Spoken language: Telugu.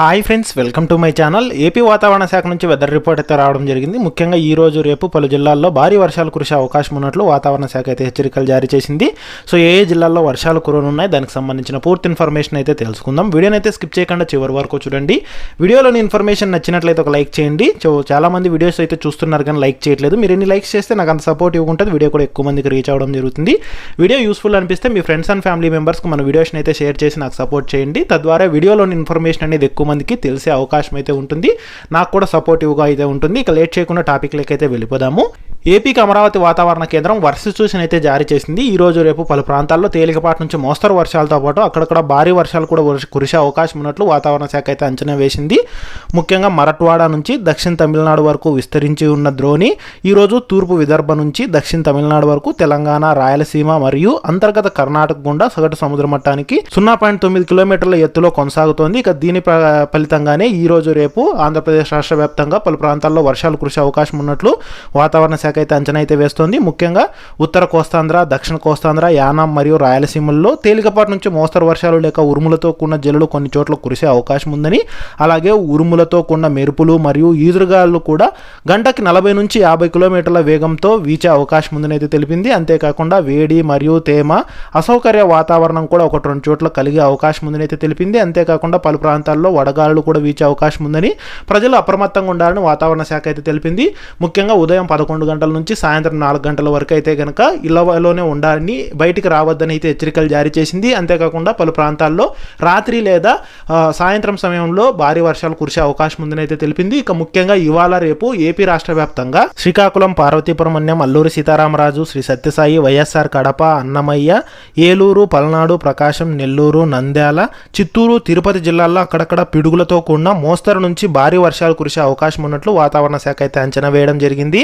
Hi friends welcome to my channel AP వాతావరణ శాఖ నుంచి వెదర్ రిపోర్ట్ అయితే రావడం జరిగింది. ముఖ్యంగా ఈ రోజు రేపు పలు జిల్లాల్లో భారీ వర్షాలు కురిసే అవకాశం ఉన్నట్లు వాతావరణ శాఖ అయితే హెచ్చరికలు జారీ చేసింది. సో ఏ ఏ జిల్లాల్లో వర్షాలు కురనున్నాయి దానికి సంబంధించిన పూర్తి ఇన్ఫర్మేషన్ అయితే తెలుసుకుందాం. వీడియోని అయితే స్కిప్ చేయకుండా చివరి వరకు చూడండి. వీడియోలోని ఇన్ఫర్మేషన్ నచ్చినట్లయితే ఒక లైక్ చేయండి. సో చాలామంది వీడియోస్ అయితే చూస్తున్నారు కానీ లైక్ చేయట్లేదు. మీరు ఎన్ని లైక్స్ చేస్తే నాకు అంత సపోర్ట్ ఇవ్వకుంటుంది. వీడియో కూడా ఎక్కువ మందికి రీచ్ అవ్వడం జరుగుతుంది. వీడియో యూస్ఫుల్ అనిపిస్తే మీ ఫ్రెండ్స్ అండ్ ఫ్యామిలీ మెంబర్స్కి మన వీడియోస్ని అయితే షేర్ చేసి నాకు సపోర్ట్ చేయండి. తద్వారా వీడియోలోని ఇన్ఫర్మేషన్ అనేది ఎక్కువ ఎక్కువ మందికి తెలిసే అవకాశం అయితే ఉంటుంది. నాకు కూడా సపోర్టివ్గా అయితే ఉంటుంది. ఇక లేట్ చేయకుండా టాపిక్లకి అయితే వెళ్ళిపోదాము. ఏపీకి అమరావతి వాతావరణ కేంద్రం వర్ష సూచన అయితే జారీ చేసింది. ఈ రోజు రేపు పలు ప్రాంతాల్లో తేలికపాటి నుంచి మోస్తరు వర్షాలతో పాటు అక్కడక్కడ భారీ వర్షాలు కూడా కురిసే అవకాశం ఉన్నట్లు వాతావరణ శాఖ అయితే అంచనా వేసింది. ముఖ్యంగా మరట్వాడ నుంచి దక్షిణ తమిళనాడు వరకు విస్తరించి ఉన్న ద్రోణి ఈరోజు తూర్పు విదర్భ నుంచి దక్షిణ తమిళనాడు వరకు తెలంగాణ రాయలసీమ మరియు అంతర్గత కర్ణాటక గుండా సగటు సముద్ర మట్టానికి సున్నా పాయింట్ తొమ్మిది కిలోమీటర్ల ఎత్తులో కొనసాగుతోంది. ఇక దీని ప్ర- ఫలితంగానే ఈ రోజు రేపు ఆంధ్రప్రదేశ్ రాష్ట్ర వ్యాప్తంగా పలు ప్రాంతాల్లో వర్షాలు కురిసే అవకాశం ఉన్నట్లు వాతావరణ శాఖ అయితే అంచనా అయితే వేస్తోంది. ముఖ్యంగా ఉత్తర కోస్తాంధ్ర దక్షిణ కోస్తాంధ్ర యానాం మరియు రాయలసీమల్లో తేలికపాటి నుంచి మోస్తరు వర్షాలు లేక ఉరుములతో కూడిన జల్లులు కొన్ని చోట్ల కురిసే అవకాశం ఉందని అలాగే ఉరుములతో కూడిన మెరుపులు మరియు ఈదురుగాలు కూడా గంటకి నలభై నుంచి యాభై కిలోమీటర్ల వేగంతో వీచే అవకాశం ఉందని అయితే తెలిపింది. అంతేకాకుండా వేడి మరియు తేమ అసౌకర్య వాతావరణం కూడా ఒకటి రెండు చోట్ల కలిగే అవకాశం ఉందని అయితే తెలిపింది. అంతేకాకుండా పలు ప్రాంతాల్లో వడగాలులు కూడా వీచే అవకాశం ఉందని ప్రజలు అప్రమత్తంగా ఉండాలని వాతావరణ శాఖ అయితే తెలిపింది. ముఖ్యంగా ఉదయం పదకొండు గంటల నుంచి సాయంత్రం నాలుగు గంటల వరకు అయితే కనుక ఇళ్ళలోనే ఉండాలని బయటికి రావద్దని అయితే హెచ్చరికలు జారీ చేసింది. అంతేకాకుండా పలు ప్రాంతాల్లో రాత్రి లేదా సాయంత్రం సమయంలో భారీ వర్షాలు కురిసే అవకాశం ఉందని అయితే తెలిపింది. ఇక ముఖ్యంగా ఇవాళ రేపు ఏపీ రాష్ట్ర వ్యాప్తంగా శ్రీకాకుళం పార్వతీపురం అన్యం అల్లూరి సీతారామరాజు శ్రీ సత్యసాయి వైఎస్ఆర్ కడప అన్నమయ్య ఏలూరు పల్నాడు ప్రకాశం నెల్లూరు నంద్యాల చిత్తూరు తిరుపతి జిల్లాల్లో అక్కడక్కడ పిడుగులతో కూడిన మోస్తరు నుంచి భారీ వర్షాలు కురిసే అవకాశం ఉన్నట్లు వాతావరణ శాఖ అయితే అంచనా వేయడం జరిగింది.